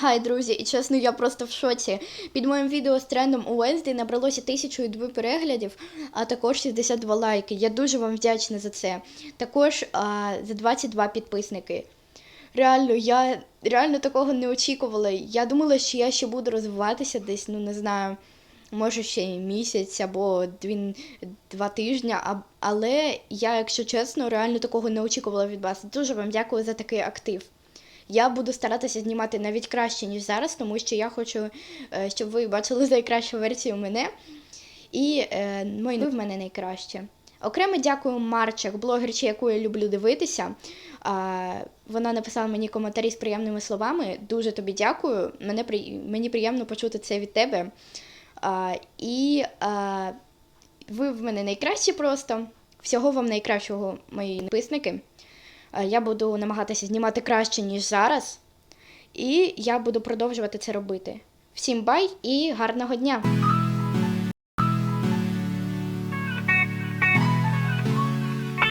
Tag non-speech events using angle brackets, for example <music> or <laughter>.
гай, друзі, і чесно, я просто в шоці. Під моїм відео з трендом у Wednesday набралося 1002 переглядів, а також 62 лайки. Я дуже вам вдячна за це. Також а, за 22 підписники. Реально, я реально такого не очікувала. Я думала, що я ще буду розвиватися десь, ну не знаю, може ще місяць або дві, два тижні. Але я, якщо чесно, реально такого не очікувала від вас. Дуже вам дякую за такий актив. Я буду старатися знімати навіть краще, ніж зараз, тому що я хочу, е, щоб ви бачили <laughs> найкращу версію мене. І е, мої в мене найкраще. Окремо дякую Марчак, блогерчі, яку я люблю дивитися. А, вона написала мені коментарі з приємними словами. Дуже тобі дякую. Мене, мені приємно почути це від тебе. А, і а, ви в мене найкращі просто. Всього вам найкращого, мої підписники. А, Я буду намагатися знімати краще, ніж зараз. І я буду продовжувати це робити. Всім бай і гарного дня!